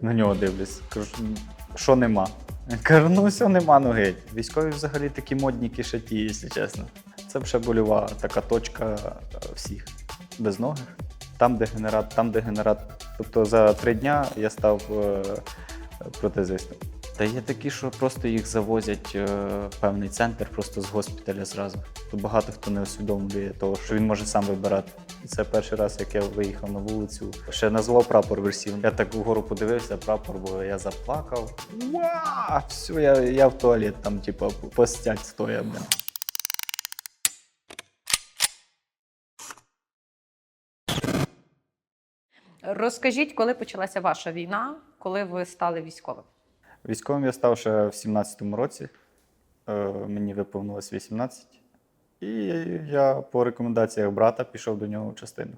На нього дивлюсь. Кажу, що нема? Кажу, ну все, нема ноги. Військові взагалі такі модні кишаті, якщо чесно. Це вже больова така точка всіх без ноги. Там, де генерат, там, де генерат. Тобто за три дня я став е, протезистом. Та є такі, що просто їх завозять е, в певний центр, просто з госпіталя зразу. То багато хто не усвідомлює того, що він може сам вибирати. І це перший раз, як я виїхав на вулицю. Ще назвав прапор висів. Я так вгору подивився, прапор, бо я заплакав. Уа! Все, я, я в туалет там, типу, постять стоя. Розкажіть, коли почалася ваша війна, коли ви стали військовим? Військовим я став ще в 17-му році. Е, Мені виповнилось 18. І я по рекомендаціях брата пішов до нього в частину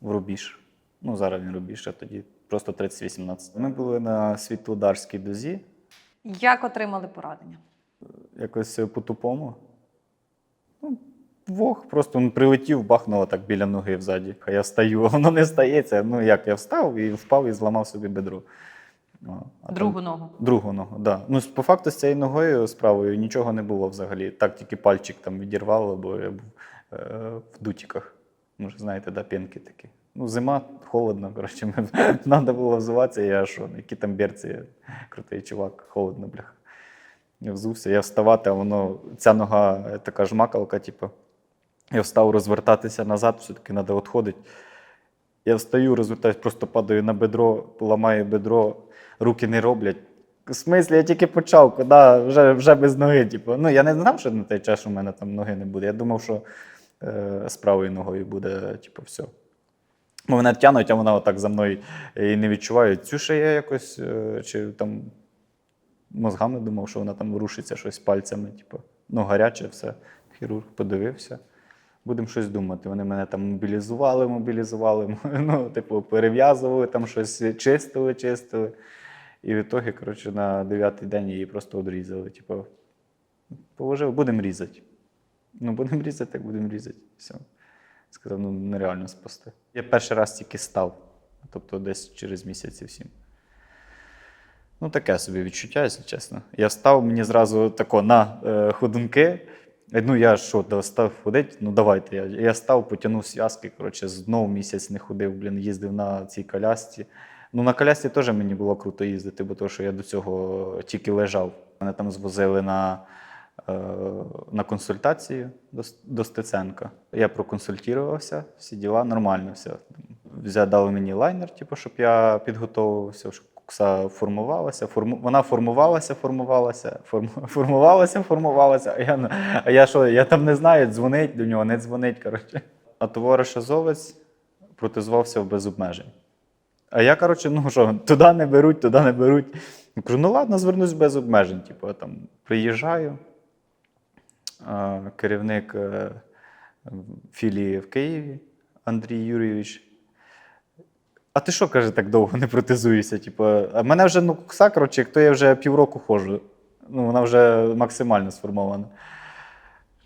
в Рубіж. Ну, зараз він Рубіж, а тоді просто 30-18. Ми були на Світлодарській дозі, Як отримали поранення? якось по-тупому. Ну, двох, просто ну, прилетів, бахнуло так біля ноги взаді. А я стою, а воно не стається. Ну як я встав і впав і зламав собі бедро. Там- Другу ногу. Другу ногу, так. Да. Ну, по факту, з цією ногою з правою нічого не було взагалі. Так тільки пальчик там відірвало, бо я був е, в дутіках. Може, знаєте, да, пінки такі. Ну, зима, холодно, коротше, треба було взуватися, я що, які там берці, крутий чувак, холодно, бляха. Я взувся, я вставати, а воно, ця нога е, така жмакалка, типу. Я встав розвертатися назад, все-таки треба відходити. Я встаю, розвертаюсь, просто падаю на бедро, ламаю бедро, руки не роблять. В смислі, я тільки почав, куди вже, вже без ноги. Типу. Ну, я не знав, що на той час у мене там ноги не буде. Я думав, що е, з правою ногою буде, типу, все. Бо мене тянуть, а вона отак за мною і не відчуває. Цю ще я якось, е, чи там мозгами думав, що вона там рушиться щось пальцями. Типу. Ну, гаряче все. Хірург подивився. Будемо щось думати. Вони мене там мобілізували, мобілізували, ну, типу, перев'язували, там щось чистили, чистили. І в ітогі, коротше, на дев'ятий день її просто одрізали. Типу, положив, будемо різати. Ну, будемо різати, так будемо різати. Все. Сказав, ну нереально спасти. Я перший раз тільки став, тобто десь через місяці сім. Ну, таке собі відчуття, якщо чесно. Я встав, мені зразу тако на е, ходунки. Е, Ну, я що, став ходити? Ну, давайте. Я, я став, потягнув зв'язки. Коротше, знову місяць не ходив, блін, їздив на цій колясці. Ну, на колясці теж мені було круто їздити, бо то, що я до цього тільки лежав. Мене там звозили на, е, на консультацію до, до Стеценка. Я проконсультувався, всі діла, нормально все. Взя- Дали мені лайнер, типу, щоб я підготовився, щоб кукса формувалася. Форму... Вона формувалася, формувалася, форму... формувалася, формувалася. А я, а я що, я там не знаю, дзвонить до нього, не дзвонить. Коротше. А товариш Азовець протезувався в без обмежень. А я, коротше, ну що, туди не беруть, туди не беруть. Я Кажу, ну ладно, звернусь без обмежень. Типу, там приїжджаю, керівник е, філії в Києві Андрій Юрійович. А ти що, каже, так довго не протезуєшся? Типу, а мене вже ну, кукса, коротше, як то я вже півроку ходжу. Ну, вона вже максимально сформована.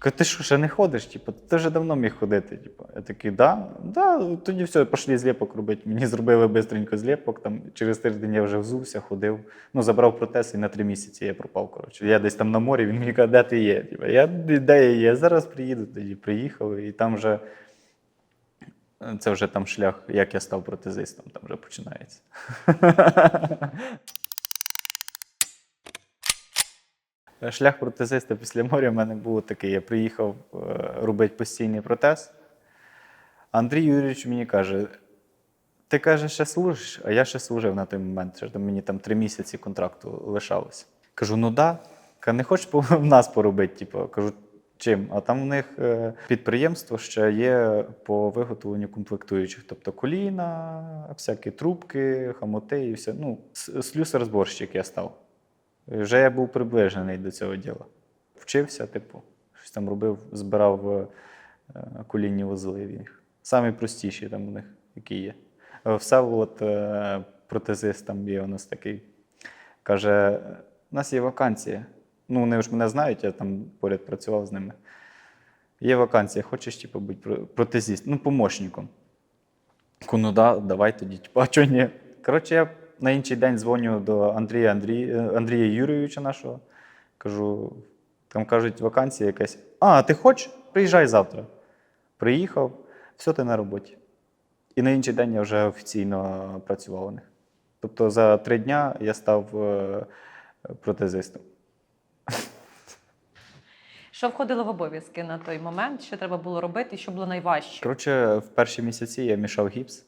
Каже, ти що, ще не ходиш? Типу, ти вже давно міг ходити. Типу. Я такий, да, да, тоді все, пішли зліпок робити. Мені зробили бистренько зліпок. Там, через тиждень я вже взувся, ходив. Ну, забрав протез і на три місяці я пропав. Коротше. Я десь там на морі, він мені каже, де ти є? Типу, я де я є? Зараз приїду. Тоді приїхав, і там вже. Це вже там шлях, як я став протезистом, там вже починається. Шлях протезиста після моря в мене був такий. Я приїхав е, робити постійний протез. Андрій Юрійович мені каже: ти каже, ще служиш, а я ще служив на той момент. Там мені там три місяці контракту лишалося. Кажу, ну да. Каже, не хочеш в нас поробити? Типу, кажу, чим? А там у них е, підприємство ще є по виготовленню комплектуючих, тобто коліна, всякі трубки, хамоти і все. Ну, слюсар-зборщик я став. Вже я був приближений до цього діла. Вчився, типу, щось там робив, збирав е, колінні вузли в них. Самі простіші там у них, які є. Е, Всеволод, е, протезист, там є у нас такий. Каже: у нас є вакансія. Ну, вони ж мене знають, я там поряд працював з ними. Є вакансія, хочеш типу, бути про- протезист, ну, помощником. Кажу, Ну да, давай тоді. Типу, а чого ні? Коротше, я На інший день дзвоню до Андрія Андрій, е, Андрія Юрійовича нашого. Кажу, там кажуть, вакансія якась. А, ти хочеш? Приїжджай завтра. Приїхав, все, ти на роботі. І на інший день я вже офіційно працював у них. Тобто за три дня я став е, протезистом. Що входило в обов'язки на той момент? Що треба було робити, що було найважче? Коротше, в перші місяці я мішав гіпс.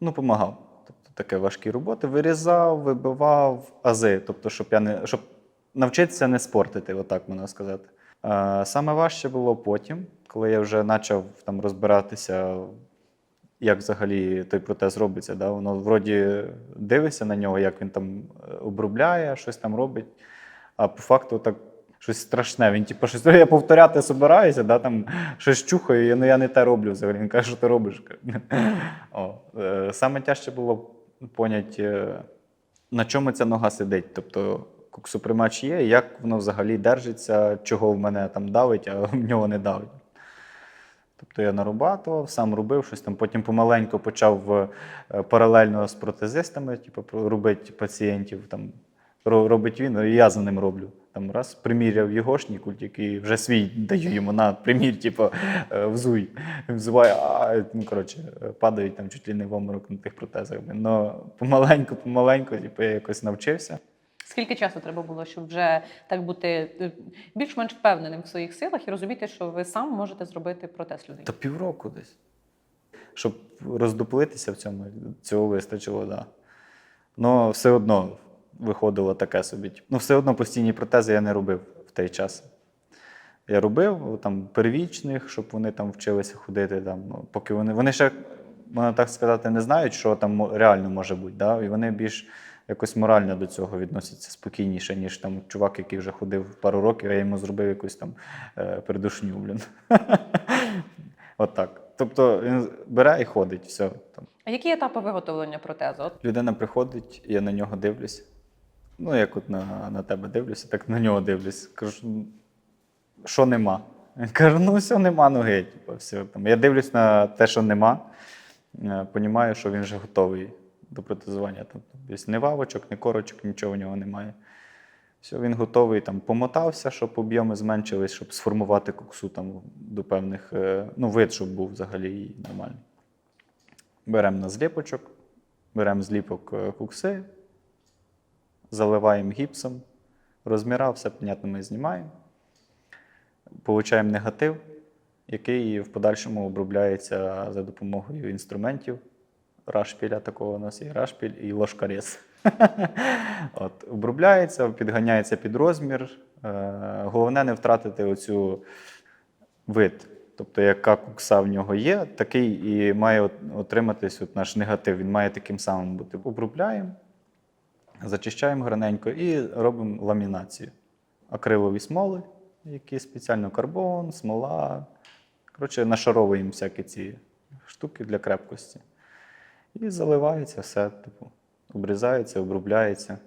Ну, допомагав. Таке важкі роботи. Вирізав, вибивав ази. Тобто, щоб я не щоб навчитися не спортити, отак можна сказати. А, саме важче було потім, коли я вже почав там розбиратися, як взагалі той протез робиться. Да? Воно вроді дивишся на нього, як він там е, обробляє, щось там робить. А по факту так щось страшне. Він типу, щось я повторяти собираюся, да, там щось чухаю, ну я не те роблю взагалі. Він каже, що ти робиш. О, е, саме тяжче було поняти, е, на чому ця нога сидить. Тобто куксоприймач є, як воно взагалі держиться, чого в мене там давить, а в нього не давить. Тобто я нарубатував, сам робив щось там, потім помаленьку почав е, паралельно з протезистами, типу, робити пацієнтів. Там, робить він, і я за ним роблю. Там раз приміряв йогошній культик і вже свій даю йому на примір, типу, е, взуй. Взуває, а ну, коротше, падають там чуть ли не в оморок на тих протезах. Ну, помаленьку, помаленьку, типу, я якось навчився. Скільки часу треба було, щоб вже так бути е, більш-менш впевненим в своїх силах і розуміти, що ви сам можете зробити протез людині? Та півроку десь. Щоб роздуплитися в цьому, цього вистачило, так. Да. Ну, все одно виходило таке собі. Ну, все одно постійні протези я не робив в той час. Я робив там первічних, щоб вони там вчилися ходити. Там, ну, поки вони, вони ще, можна так сказати, не знають, що там реально може бути. Да? І вони більш якось морально до цього відносяться спокійніше, ніж там чувак, який вже ходив пару років, а я йому зробив якусь там е, придушню, блін. Отак. Тобто він бере і ходить, все. Там. А які етапи виготовлення протезу? Людина приходить, я на нього дивлюсь. Ну, як от на, на тебе дивлюся, так на нього дивлюсь. Кажу, «Ну, що нема? Він каже, ну все, нема ноги. Типу, все. Там. Я дивлюсь на те, що нема, е, понімаю, що він вже готовий до протезування. Тобто, десь ні вавочок, ні корочок, нічого в нього немає. Все, він готовий там помотався, щоб об'єми зменшились, щоб сформувати коксу там до певних, е, ну, вид, щоб був взагалі нормальний. Беремо на зліпочок, беремо зліпок е, кукси, заливаємо гіпсом, розміра, все, понятно, ми знімаємо. Получаємо негатив, який в подальшому обробляється за допомогою інструментів. Рашпіля такого у нас є рашпіль і ложкарез. От, обробляється, підганяється під розмір. Е, Головне не втратити оцю вид. Тобто, яка кукса в нього є, такий і має отриматись от наш негатив. Він має таким самим бути. Обробляємо, зачищаємо граненько і робимо ламінацію. Акрилові смоли, які спеціально карбон, смола. Коротше, нашаровуємо всякі ці штуки для крепкості. І заливається все, типу, обрізається, обробляється.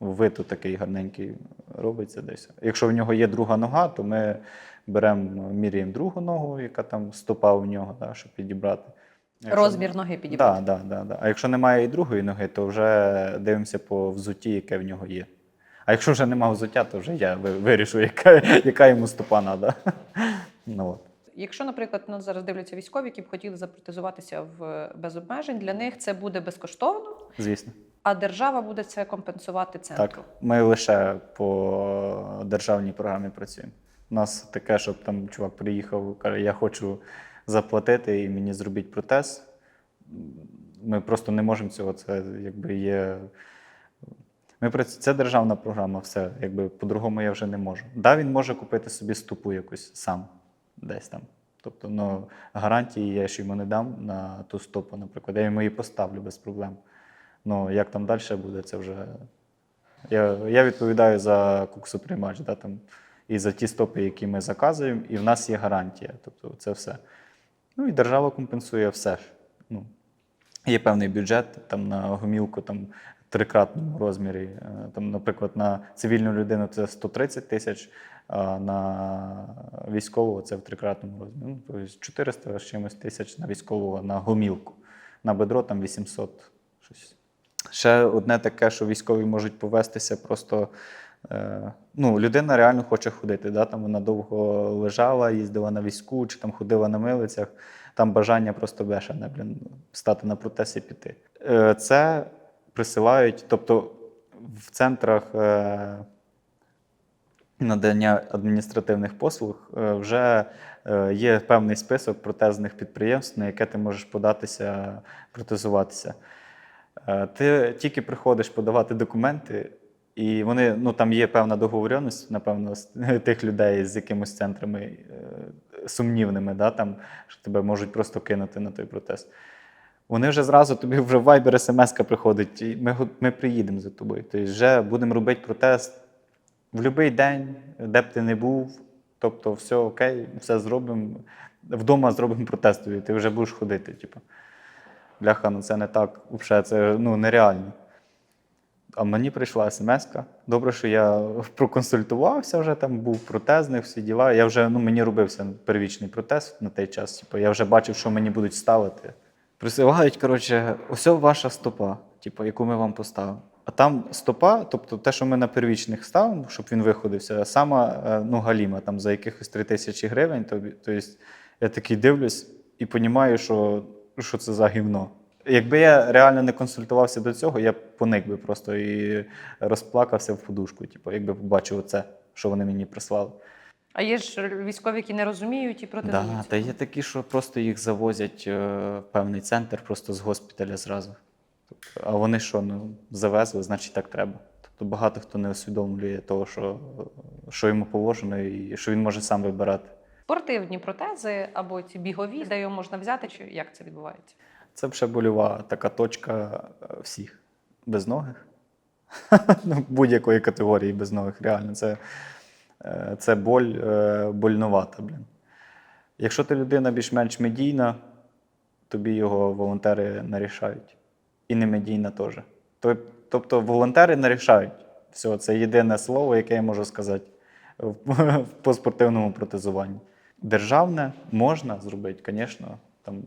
Вид такий гарненький робиться десь. Якщо в нього є друга нога, то ми беремо, міряємо другу ногу, яка там стопа у нього, да, щоб підібрати. Якщо- розмір ноги підібрати. Да, да, да, да. А якщо немає і другої ноги, то вже дивимося по взутті, яке в нього є. А якщо вже немає взуття, то вже я ви- вирішу, яка, яка йому стопа треба. Ну, от. Якщо, наприклад, нас зараз дивляться військові, які б хотіли запротезуватися в без обмежень, для них це буде безкоштовно, Звісно. а держава буде це компенсувати центру. Так, ми лише по державній програмі працюємо. У нас таке, щоб там чувак приїхав, каже, я хочу заплатити і мені зробіть протез. Ми просто не можемо цього. Це якби є. Ми працю- Це державна програма, все. Якби по-другому я вже не можу. Да, він може купити собі ступу якусь сам, десь там. Тобто, ну, гарантії я ж йому не дам на ту стопу, наприклад. Я йому її поставлю без проблем. Ну, як там далі буде, це вже я, я відповідаю за куксоприймач, да, там, і за ті стопи, які ми заказуємо, і в нас є гарантія. Тобто це все. Ну і держава компенсує все. ж. Ну, є певний бюджет там, на гомілку там, трикратному розмірі. Е, Там, наприклад, на цивільну людину це 130 тисяч, а на військового це в трикратному розмірі. Ну, тобто 400 з чимось тисяч на військового на гомілку. На бедро там 800 щось. Ще одне таке, що військові можуть повестися просто. Е, ну, людина реально хоче ходити. Да? Там вона довго лежала, їздила на війську, чи там ходила на милицях. Там бажання просто бешене, блін, стати на протез і піти. Е, це присилають, тобто в центрах е, надання адміністративних послуг вже є певний список протезних підприємств, на яке ти можеш податися, протезуватися. Ти тільки приходиш подавати документи, і вони, ну там є певна договоренність, напевно, з тих людей з якимось центрами е, сумнівними, да, там, що тебе можуть просто кинути на той протез. Вони вже зразу тобі вже в Viber смс приходить, і ми, ми приїдемо за тобою. Тобто вже будемо робити протез в будь-який день, де б ти не був. Тобто, все окей, все зробимо. Вдома зробимо протез тобі, ти вже будеш ходити. Типу. Бляха, ну це не так. Взагалі, це ну, нереально. А мені прийшла смс. Добре, що я проконсультувався вже там, був протезник, всі діла. Я вже ну, мені робився первічний протез на той час. Типу, я вже бачив, що мені будуть ставити. Присилають, коротше, ось ваша стопа, типу, яку ми вам поставимо. А там стопа, тобто те, що ми на первічних ставимо, щоб він виходився, сама е, ну, галіма там за якихось 3 тисячі гривень. Тобто я такий дивлюсь і розумію, що, що це за гівно. Якби я реально не консультувався до цього, я б поник би просто і розплакався в подушку, типу, якби побачив це, що вони мені прислали. А є ж військові, які не розуміють і Да, та є такі, що просто їх завозять е, в певний центр просто з госпіталя зразу. Тобто, а вони що, ну, завезли, значить так треба. Тобто багато хто не усвідомлює того, що, що йому положено, і що він може сам вибирати. Спортивні протези або ці бігові, де його можна взяти, чи як це відбувається? Це вже больова така точка е, всіх безногих. ну, будь-якої категорії безногих, реально. Це, е, це боль е, больновата, блін. Якщо ти людина більш-менш медійна, тобі його волонтери нарішають. І не медійна теж. Тобто волонтери нарішають. Все, це єдине слово, яке я можу сказати по спортивному протезуванні. Державне можна зробити, звісно. Там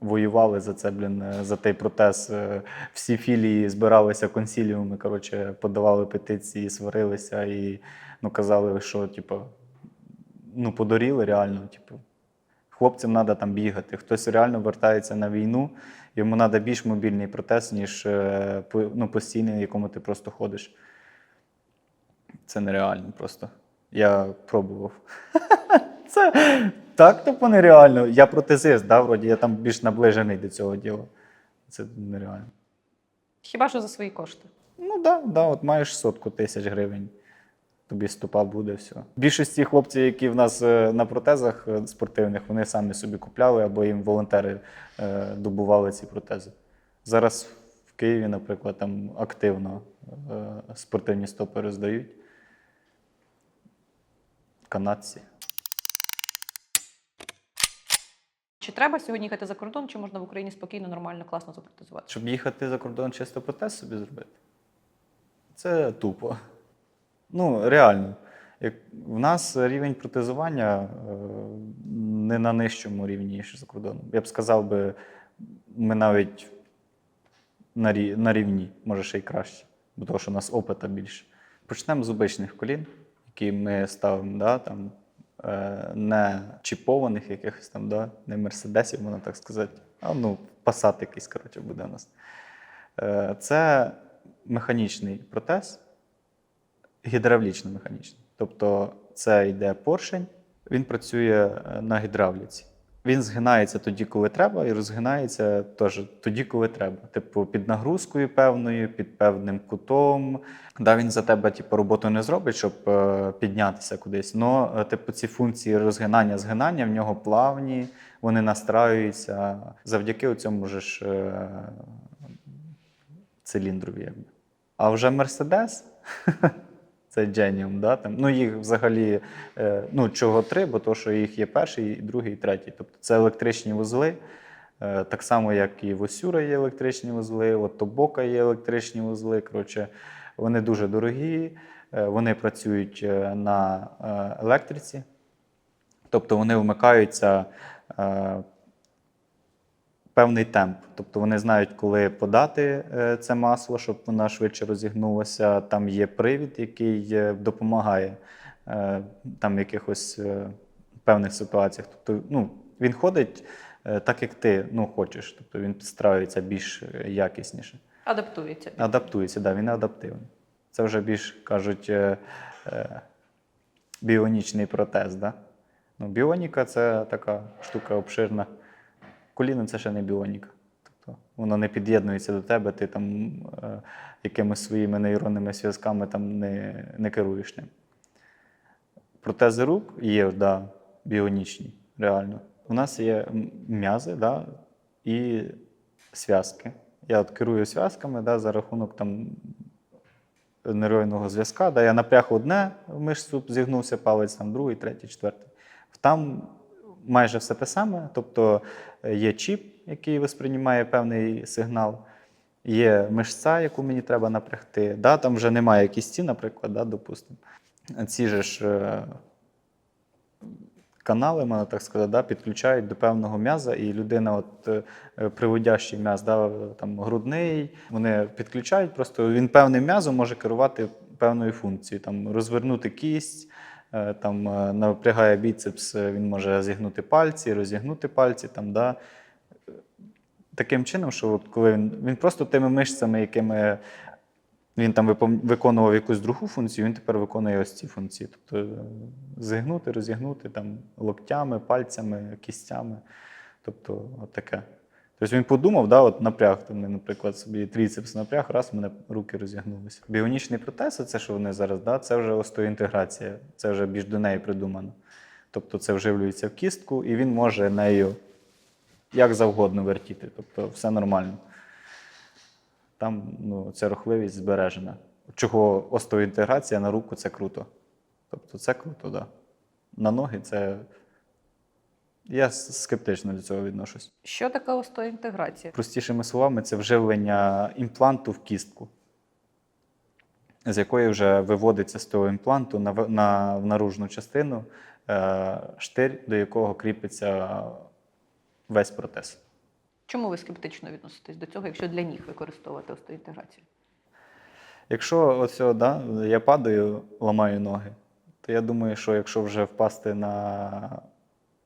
воювали за це, блін, е, за той протез. Е, Всі філії збиралися консіліуми, коротше, подавали петиції, сварилися і ну, казали, що типу, ну, подоріли реально. Типу, хлопцям треба там бігати. Хтось реально вертається на війну, йому треба більш мобільний протез, ніж е, ну, постійний, на якому ти просто ходиш. Це нереально просто. Я пробував. Це так тупо нереально. Я протезист, да, вроді я там більш наближений до цього діла. Це нереально. Хіба що за свої кошти? Ну так, да, да, от маєш сотку тисяч гривень. Тобі стопа буде все. Більшості хлопців, які в нас е, на протезах е, спортивних, вони самі собі купляли або їм волонтери е, добували ці протези. Зараз в Києві, наприклад, там активно е, спортивні стопи роздають. Канадці. Чи треба сьогодні їхати за кордон, чи можна в Україні спокійно, нормально, класно запротезувати? Щоб їхати за кордон чисто протез собі зробити. Це тупо. Ну, реально. Як в нас рівень протезування е, не на нижчому рівні, ніж за кордоном. Я б сказав би, ми навіть на, рівні, може ще й краще, бо того, що у нас опита більше. Почнемо з обичних колін, які ми ставимо, да, там, не чіпованих якихось там, да, не мерседесів, можна так сказати, а ну, пасат якийсь, коротше, буде у нас. Е, Це механічний протез, гідравлічно-механічний. Тобто це йде поршень, він працює е, на гідравліці. Він згинається тоді, коли треба, і розгинається теж тоді, коли треба. Типу, під нагрузкою певною, під певним кутом. Да, він за тебе типу, роботу не зробить, щоб е, піднятися кудись. Но, типу, ці функції розгинання, згинання в нього плавні, вони настраюються. Завдяки цьому можеш е, циліндрові. А вже Мерседес. Це Genium, да? Там, ну, їх взагалі е, ну, чого три, бо то, що їх є перший, другий третій. Тобто це електричні вузли, е, так само, як і в Осюра є електричні вузли, от Тобока є електричні вузли. Коротше, вони дуже дорогі, е, вони працюють на електриці, тобто вони вмикаються певний темп. Тобто вони знають, коли подати е, це масло, щоб вона швидше розігнулася. Там є привід, який е, допомагає е, там в якихось певних ситуаціях. Тобто, ну, він ходить так, як ти ну, хочеш. Тобто він підстраюється більш якісніше. Адаптується. Адаптується, да, він адаптивний. Це вже більш кажуть біонічний протез. Да? Ну, біоніка це така штука обширна. Коліно це ще не біоніка. Тобто воно не під'єднується до тебе, ти там е, якимись своїми нейронними зв'язками там не, не керуєш ним. Протези рук є да, біонічні, реально. У нас є м'язи да, і зв'язки. Я от керую зв'язками да, за рахунок там, нейронного зв'язка. Да, я напряг одне в мишцю, зігнувся палець, там другий, третій, четвертий. Там майже все те саме. Тобто е, є чіп, який восприймає певний сигнал, є мишця, яку мені треба напрягти. Да, там вже немає кісті, наприклад, да, допустимо. Ці же ж е, канали, можна так сказати, да, підключають до певного м'яза, і людина, от е, приводящий м'яз, да, там грудний, вони підключають, просто він певним м'язом може керувати певною функцією, там розвернути кість. Е, Там е, напрягає біцепс, е, він може зігнути пальці, розігнути пальці. Там, да. Таким чином, що коли він, він просто тими мишцями, якими він там виконував якусь другу функцію, він тепер виконує ось ці функції. Тобто зігнути, розігнути там, локтями, пальцями, кістями. Тобто, от таке. Тобто він подумав, да, от напряг, там, наприклад, собі тріцепс напряг, раз в мене руки розігнулися. Біонічний протез, це що вони зараз, да, це вже остеоінтеграція, це вже більш до неї придумано. Тобто це вживлюється в кістку, і він може нею як завгодно вертіти. Тобто все нормально. Там ну, ця рухливість збережена. Чого остеоінтеграція на руку це круто. Тобто це круто, так. Да. На ноги це. Я скептично до цього відношусь. Що таке остеоінтеграція? Простішими словами, це вживлення імпланту в кістку, з якої вже виводиться з того імпланту на, на в наружну частину е, штир, до якого кріпиться весь протез. Чому ви скептично відноситесь до цього, якщо для ніг використовувати остеоінтеграцію? Якщо оцього, да, я падаю, ламаю ноги, то я думаю, що якщо вже впасти на,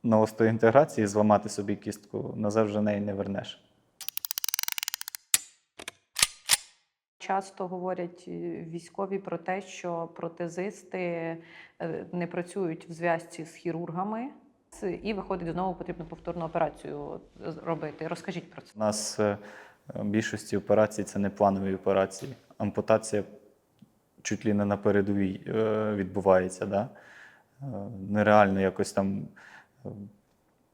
на остеоінтеграції, зламати собі кістку, назад вже неї не вернеш. Часто говорять е, військові про те, що протезисти е, не працюють в зв'язці з хірургами, і виходить, знову потрібно повторну операцію робити. Розкажіть про це. У нас е, в більшості операцій це не планові операції. Ампутація чуть ли не на передовій відбувається. Да? Нереально якось там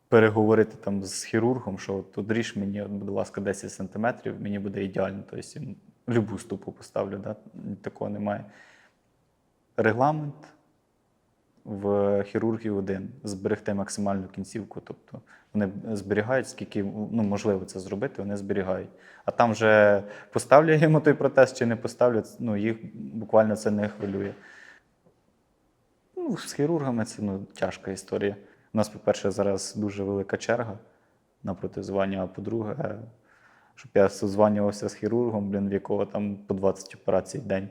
переговорити там з хірургом, що тут ріж мені, будь ласка, 10 сантиметрів, мені буде ідеально. Тобто любу ступу поставлю, да? такого немає. Регламент в хірургів один зберегти максимальну кінцівку. Тобто вони зберігають, скільки ну, можливо це зробити, вони зберігають. А там вже поставлю йому той протез чи не поставлю, ну, їх буквально це не хвилює. Ну, з хірургами це ну, тяжка історія. У нас, по-перше, зараз дуже велика черга на протезування, а по-друге, щоб я созванювався з хірургом, блін, в якого там по 20 операцій в день.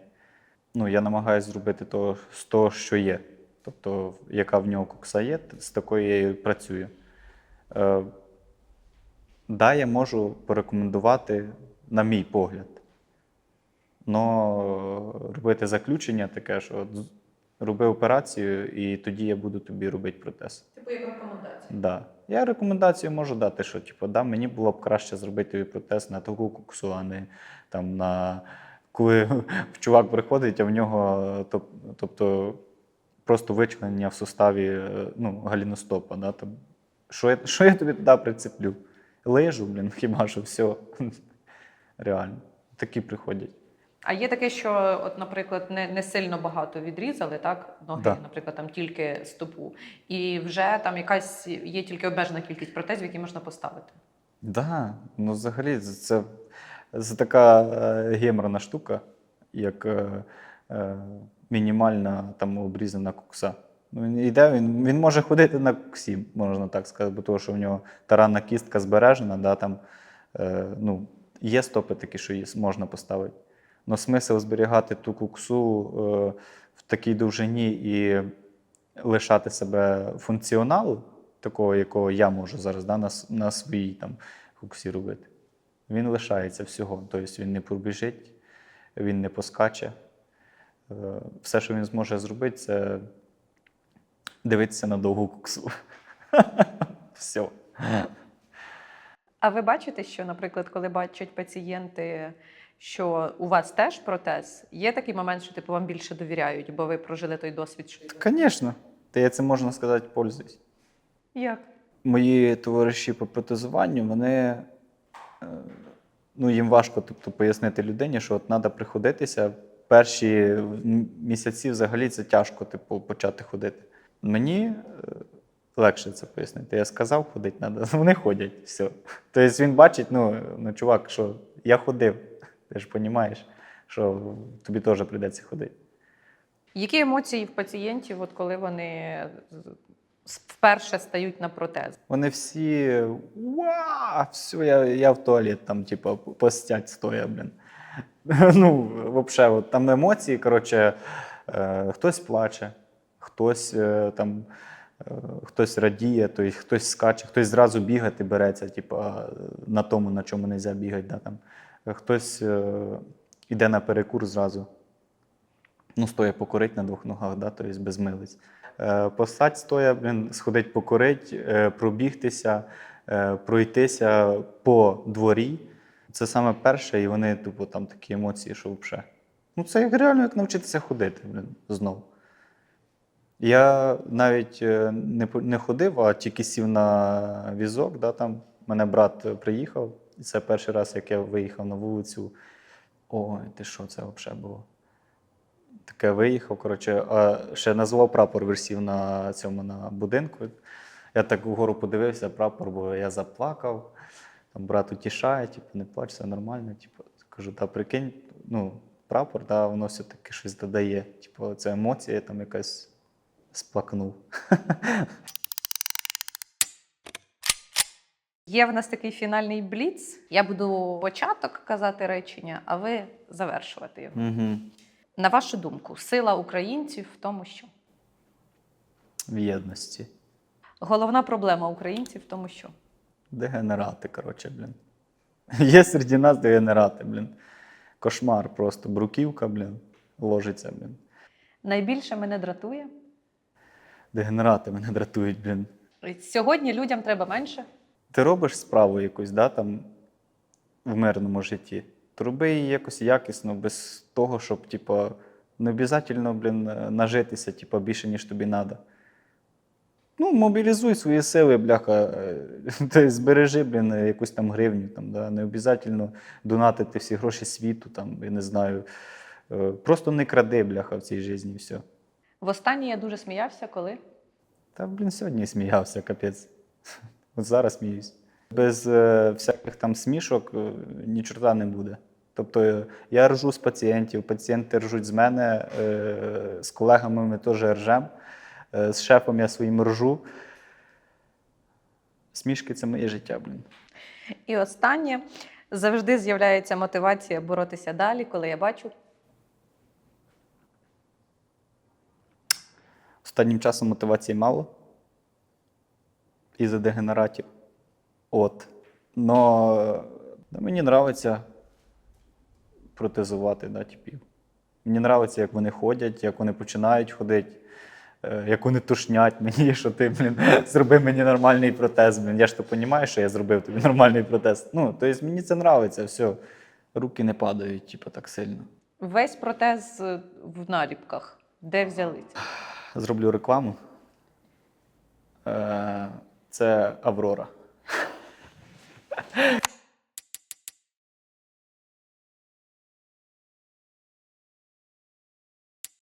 Ну, я намагаюся зробити то, з того, що є. Тобто, яка в нього кокса є, з такою працюю. Е, да, я можу порекомендувати, на мій погляд. Но робити заключення таке, що роби операцію, і тоді я буду тобі робити протез. Типу як рекомендація. Да. Я рекомендацію можу дати, що типу, да, мені було б краще зробити тобі протез на таку коксу, а не там на коли чувак приходить, а в нього тобто просто вичленення в суставі е, ну, галіностопа. Да, там, що, я, що я тобі туди прицеплю? Лежу, блін, хіба що все. Реально. Такі приходять. А є таке, що, от, наприклад, не, не сильно багато відрізали, так, ноги, Да. наприклад, там тільки стопу, і вже там якась є тільки обмежена кількість протезів, які можна поставити. Да, ну взагалі це, це така е, геморна штука, як е, е, мінімальна там обрізана кукса. Ну, він йде, він, він може ходити на всім, можна так сказати, бо того, що в нього таранна кістка збережена, да, там, е, ну, є стопи такі, що її можна поставити. Но смисл зберігати ту куксу е, в такій довжині і лишати себе функціоналу, такого, якого я можу зараз да, на, на своїй там, куксі робити. Він лишається всього. Тобто він не пробіжить, він не поскаче. Е, Все, що він зможе зробити, це дивитися на довгу куксу. Все. А ви бачите, що, наприклад, коли бачать пацієнти, що у вас теж протез, є такий момент, що типу вам більше довіряють, бо ви прожили той досвід. Що... Звісно. Та я цим можна сказати, пользуюсь. Як? Мої товариші по протезуванню, вони е, ну, їм важко тобто, пояснити людині, що от треба приходитися. Перші місяці взагалі це тяжко типу, почати ходити. Мені е, легше це пояснити. Я сказав, ходити треба. Вони ходять, все. Тобто він бачить, ну, ну чувак, що я ходив, ти ж розумієш, що тобі теж прийдеться ходити. Які емоції в пацієнтів, от коли вони вперше стають на протез? Вони всі уа, все, я, я в туалет там, типу, постять стоя, блін. Ну, взагалі, от, там емоції, коротше, е, хтось плаче, хтось е, там. е, Хтось радіє, то хтось скаче, хтось зразу бігати береться, типу, на тому, на чому не можна бігати. Да, там. Хтось е, йде на перекур зразу. Ну, стоя покурить на двох ногах, да, тобто без милиць. Е, Постать стоя, блін, сходить покурить, е, пробігтися, е, пройтися по дворі. Це саме перше, і вони, типу, там такі емоції, що взагалі. Ну, це як реально як навчитися ходити, блін, знову. Я навіть е, не, ходив, а тільки сів на візок. Да, там. Мене брат е, приїхав, це перший раз, як я виїхав на вулицю. Ой, ти що це взагалі було? Таке виїхав. Коротше, ще назвав прапор, висів на цьому на будинку. Я так вгору подивився, прапор, бо я заплакав. Там брат утішає, типу, не плач, все нормально. Типу, кажу, та прикинь, ну, прапор, да, воно все-таки щось додає. Типу, це емоція там якась сплакнув. Є в нас такий фінальний бліц. Я буду початок казати речення, а ви завершувати його. Угу. На вашу думку, сила українців в тому, що В єдності. головна проблема українців в тому, що Дегенерати, коротше, блін. Є серед нас дегенерати, блін. Кошмар просто. Бруківка, блін, ложиться, блін. найбільше мене дратує. Дегенерати мене дратують, блін. Сьогодні людям треба менше. Ти робиш справу якусь, да, там, в мирному житті, то роби її якось якісно, без того, щоб, типу, не обов'язково, блін, нажитися, типу, більше, ніж тобі треба. Ну, мобілізуй свої сили, бляха. е, Ти збережи, блін, якусь там гривню. Там, да? Не обов'язково донатити всі гроші світу, там, я не знаю. Е, Просто не кради, бляха, в цій житті, і все. Востаннє я дуже сміявся, коли Та, блін, сьогодні сміявся, капець. От зараз сміюсь. Без е, всяких там смішок е, ні чорта не буде. Тобто е, я ржу з пацієнтів, пацієнти ржуть з мене, е, з колегами ми теж ржемо, е, з шефом я своїм ржу. Смішки це моє життя, блін. І останнє завжди з'являється мотивація боротися далі, коли я бачу Останнім часом мотивації мало. Із-за дегенератів. От. Но е, мені подобається протезувати да, типів. Мені подобається, як вони ходять, як вони починають ходити, е, як вони тушнять мені, що ти, блін, зроби мені нормальний протез. Блін. Я ж то розумію, що я зробив тобі нормальний протез. Ну, тобто мені це подобається, все. Руки не падають, типу, так сильно. весь протез е, в наліпках. Де взяли? Зроблю рекламу. Е, Це Аврора.